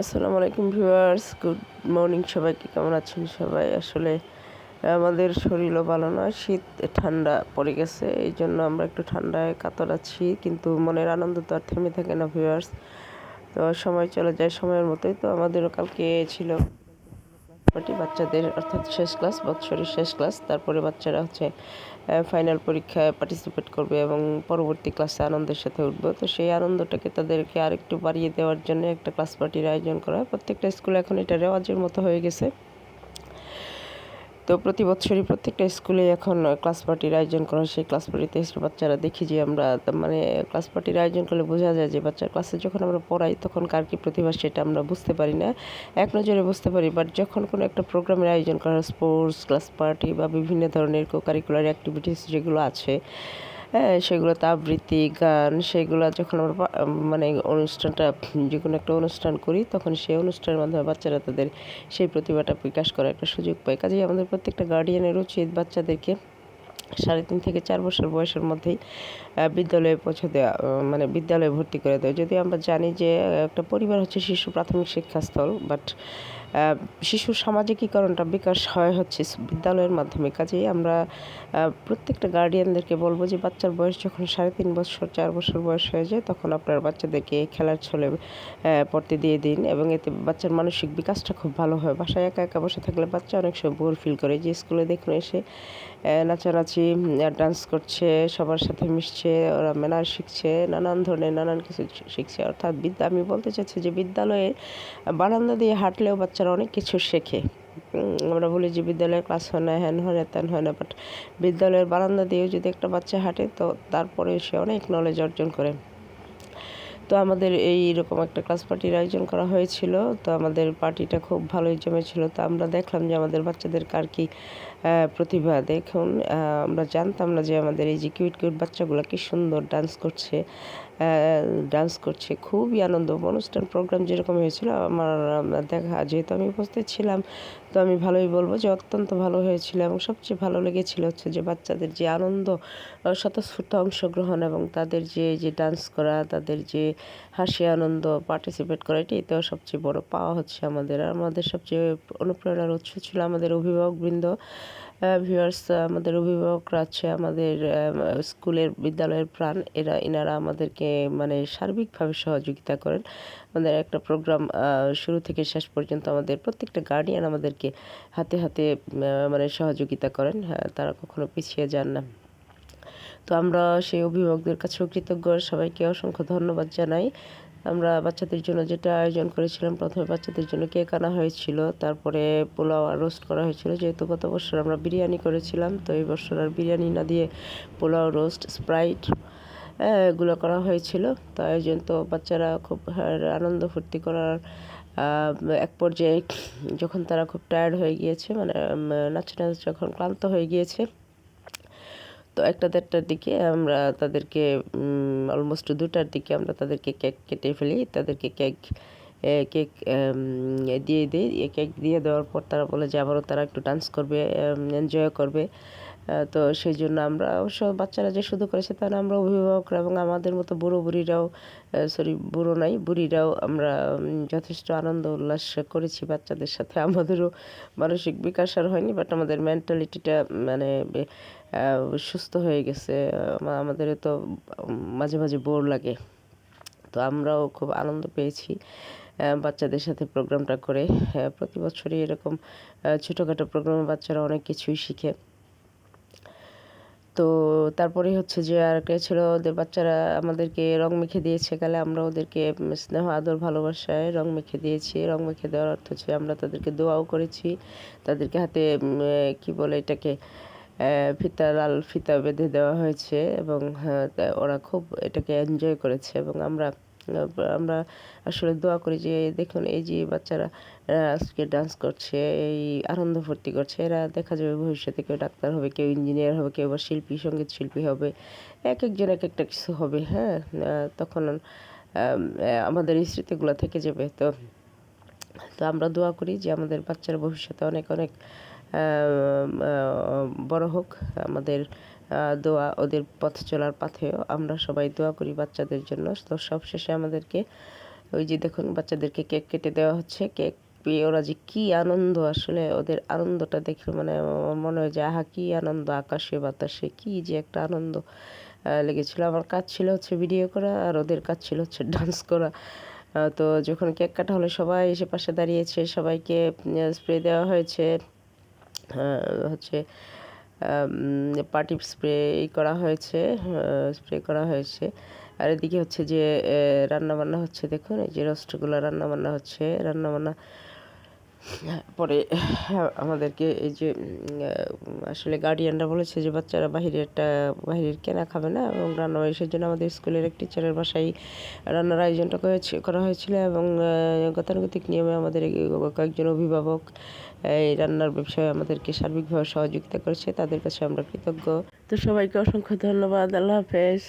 আসসালামু আলাইকুম viewers, good morning সবাইকে, কেমন আছেন সবাই? আসলে আমাদের শরীরও ভালো না, শীত, ঠান্ডা পড়ে গেছে, এই জন্য আমরা একটু ঠান্ডায় কাতর আছি, কিন্তু মনের আনন্দ তো আর থেমে থাকে না ভিউয়ার্স। তো সময় চলে যায় সময়ের মতোই, তো আমাদেরও কালকে ছিল পার্টি বাচ্চাদের, অর্থাৎ শেষ ক্লাস, বৎসরের শেষ ক্লাস। তারপরে বাচ্চারা হচ্ছে ফাইনাল পরীক্ষায় পার্টিসিপেট করবে এবং পরবর্তী ক্লাসে আনন্দের সাথে উঠবে। তো সেই আনন্দটাকে তাদেরকে আরেকটু বাড়িয়ে দেওয়ার জন্য একটা ক্লাস পার্টির আয়োজন করা। প্রত্যেকটা স্কুলে এখন এটা রেওয়াজের মতো হয়ে গেছে। তো প্রতি বছরই প্রত্যেকটা স্কুলে এখন ক্লাস পার্টির আয়োজন করা হয়। সেই ক্লাস পার্টিতে এসে বাচ্চারা দেখি যে আমরা মানে ক্লাস পার্টির আয়োজন করলে বোঝা যায় যে বাচ্চার ক্লাসে যখন আমরা পড়াই তখন কার কী প্রতিভা সেটা আমরা বুঝতে পারি না। এক নজরে বুঝতে পারি বাট যখন কোনো একটা প্রোগ্রামের আয়োজন করা স্পোর্টস ক্লাস পার্টি বা বিভিন্ন ধরনের কো কারিকুলার অ্যাক্টিভিটিস যেগুলো আছে হ্যাঁ সেগুলোতে আবৃত্তি, গান, সেগুলো যখন আমরা মানে অনুষ্ঠানটা যে কোনো একটা অনুষ্ঠান করি, তখন সেই অনুষ্ঠানের মাধ্যমে বাচ্চারা তাদের সেই প্রতিভাটা বিকাশ করার একটা সুযোগ পায়। কাজেই আমাদের প্রত্যেকটা গার্ডিয়ানের উচিত বাচ্চাদেরকে সাড়ে তিন থেকে চার বছর বয়সের মধ্যেই বিদ্যালয়ে পৌঁছে দেওয়া মানে বিদ্যালয়ে ভর্তি করে দেয় যদি আমরা জানি যে, একটা পরিবার হচ্ছে শিশু প্রাথমিক শিক্ষাস্থল বাট শিশুর সামাজিকীকরণটা বিকাশ হয় হচ্ছে বিদ্যালয়ের মাধ্যমে। কাজেই আমরা প্রত্যেকটা গার্ডিয়ানদেরকে বলব যে, বাচ্চার বয়স যখন সাড়ে তিন বছর, চার বছর বয়স হয়ে যায়, তখন আপনার বাচ্চাদেরকে খেলার ছলে পড়তে দিয়ে দিন এবং এতে বাচ্চার মানসিক বিকাশটা খুব ভালো হয়। বাসায় একা একা বসে থাকলে বাচ্চা অনেক সময় বোর ফিল করে। যে স্কুলে দেখুন এসে নাচানাচি ডান্স করছে, সবার সাথে মিশছে, ওরা মেলা শিখছে, নানান ধরনের নানান কিছু শিখছে। অর্থাৎ বিদ্যা, আমি বলতে চাচ্ছি যে বিদ্যালয়ে বারান্দা দিয়ে হাঁটলেও বাচ্চারা অনেক কিছু শেখে। আমরা বলি যে বিদ্যালয়ের ক্লাস হয় না হ্যান হয় না ত্যান হয় না বাট বিদ্যালয়ের বারান্দা দিয়েও যদি একটা বাচ্চা হাঁটে, তো তারপরে সে অনেক নলেজ অর্জন করে। তো আমাদের এই রকম একটা ক্লাস পার্টির আয়োজন করা হয়েছিল। তো আমাদের পার্টিটা খুব ভালোই জমেছিল। তো আমরা দেখলাম যে আমাদের বাচ্চাদের কার কি প্রতিভা। দেখুন আমরা জানতাম না যে আমাদের এই যে কিউট কিউট বাচ্চাগুলো কি সুন্দর ডান্স করছে। ডান্স করছে, খুবই আনন্দ। অনুষ্ঠান প্রোগ্রাম যেরকম হয়েছিল, আমার দেখা, যেহেতু আমি উপস্থিত ছিলাম, তো আমি ভালোই বলব যে অত্যন্ত ভালো হয়েছিল এবং সবচেয়ে ভালো লেগেছিল হচ্ছে যে বাচ্চাদের যে আনন্দ স্বতঃস্ফূর্ত অংশগ্রহণ এবং তাদের যে যে ডান্স করা, তাদের যে হাসি, আনন্দ পার্টিসিপেট করা, এটাই তো সবচেয়ে বড় পাওয়া হচ্ছে আমাদের। আর আমাদের সবচেয়ে অনুপ্রেরণার উৎস ছিল আমাদের অভিভাবকবৃন্দ। ভিউয়ার্স আমাদের অভিভাবকরা আছে আমাদের স্কুলের বিদ্যালয়ের প্রাণ। এরা এনারা আমাদেরকে মানে সার্বিকভাবে সহযোগিতা করেন। আমাদের একটা প্রোগ্রাম শুরু থেকে শেষ পর্যন্ত আমাদের প্রত্যেকটা গার্ডিয়ান আমাদেরকে হাতে হাতে মানে সহযোগিতা করেন। তারা কখনো পিছিয়ে যান না। তো আমরা সেই অভিভাবকদের কাছেও কৃতজ্ঞ। সবাইকে অসংখ্য ধন্যবাদ জানাই। আমরা বাচ্চাদের জন্য যেটা আয়োজন করেছিলাম, প্রথমে বাচ্চাদের জন্য কেক আনা হয়েছিল। তারপরে পোলাও আর রোস্ট করা হয়েছিল। যেহেতু গত বছর আমরা বিরিয়ানি করেছিলাম, তো এই বছর আর বিরিয়ানি না দিয়ে পোলাও, রোস্ট, স্প্রাইট এগুলো করা হয়েছিল। তো আয়োজন তো বাচ্চারা খুব আনন্দ ফুর্তি করার এক পর্যায়ে যখন তারা খুব টায়ার্ড হয়ে গিয়েছে মানে নাচে নাচ যখন ক্লান্ত হয়ে গিয়েছে তো একটা দেড়টার দিকে আমরা তাদেরকে অলমোস্ট দুটার দিকে আমরা তাদেরকে কেক কেটে ফেলি। তাদেরকে কেক কেক দিয়ে দিই। কেক দিয়ে দেওয়ার পর তারা বলে যে আবারও তারা একটু ডান্স করবে এনজয় করবে। তো সেই জন্য আমরা অবশ্য বাচ্চারা যে শুধু করেছে তা না, আমরা অভিভাবকরা এবং আমাদের মতো বুড়ো বুড়িরাও সরি বুড়ো নাই, বুড়িরাও আমরা যথেষ্ট আনন্দ উল্লাস করেছি বাচ্চাদের সাথে। আমাদেরও মানসিক বিকাশ আর হয়নি বাট আমাদের মেন্টালিটিটা মানে সুস্থ হয়ে গেছে। আমাদের তো মাঝে মাঝে বোর লাগে। তো আমরাও খুব আনন্দ পেয়েছি বাচ্চাদের সাথে প্রোগ্রামটা করে। প্রতি বছরই এরকম ছোটোখাটো প্রোগ্রামে বাচ্চারা অনেক কিছুই শিখে। তো তারপরে হচ্ছে যে আর কে ছিল ওদের বাচ্চারা আমাদেরকে রং মেখে দিয়েছে। গেলে আমরা ওদেরকে স্নেহ, আদর, ভালোবাসায় রং মেখে দিয়েছি। রং মেখে দেওয়ার অর্থ হচ্ছে আমরা তাদেরকে দোয়াও করেছি। তাদেরকে হাতে কি বলে এটাকে ফিতা লাল ফিতা বেঁধে দেওয়া হয়েছে এবং হ্যাঁ, ওরা খুব এটাকে এনজয় করেছে এবং আমরা আমরা আসলে দোয়া করি যে দেখুন এই যে বাচ্চারা আজকে ডান্স করছে এই আনন্দ ফুর্তি করছে এরা দেখা যাবে ভবিষ্যতে কেউ ডাক্তার হবে কেউ ইঞ্জিনিয়ার হবে কেউ বা শিল্পী সংগীত শিল্পী হবে এক একজন এক একটা কিছু হবে হ্যাঁ তখন আমাদের স্মৃতিগুলো থেকে যাবে তো তো আমরা দোয়া করি যে আমাদের বাচ্চার ভবিষ্যতে অনেক অনেক বড় হোক, আমাদের দোয়া ওদের পথ চলার পথেও আমরা সবাই দোয়া করি বাচ্চাদের জন্য। তো সবশেষে আমাদেরকে ওই যে দেখুন, বাচ্চাদেরকে কেক কেটে দেওয়া হচ্ছে। কেক পেয়ে ওরা যে কী আনন্দ, আসলে ওদের আনন্দটা দেখে মানে মনে হয় যে, আহা, কী আনন্দ, আকাশে বাতাসে, কী যে একটা আনন্দ লেগেছিলো। আমার কাজ ছিল হচ্ছে ভিডিও করা আর ওদের কাজ ছিল হচ্ছে ডান্স করা। তো যখন কেক কাটা হলো, সবাই এসে পাশে দাঁড়িয়েছে, সবাইকে স্প্রে দেওয়া হয়েছে। হচ্ছে পার্টি স্প্রে করা হয়েছে স্প্রে করা হয়েছে। আর এদিকে হচ্ছে যে রান্নাবান্না হচ্ছে, দেখুন, এই যে রোস্টগুলো রান্নাবান্না হচ্ছে রান্না বান্না পরে, আমাদেরকে এই যে আসলে গার্ডিয়ানরা বলেছে যে, বাচ্চারা বাহিরেরটা বাহিরের কেনা খাবে না এবং রান্না সেই জন্য আমাদের স্কুলের এক টিচারের বাসায় রান্নার আয়োজনটা করা হয়েছিল এবং গতানুগতিক নিয়মে আমাদের কয়েকজন অভিভাবক, এই রান্নার ব্যবসায় আমাদেরকে সার্বিকভাবে সহযোগিতা করেছে। তাদের কাছে আমরা কৃতজ্ঞ। তো সবাইকে অসংখ্য ধন্যবাদ। আল্লাহ হাফেজ।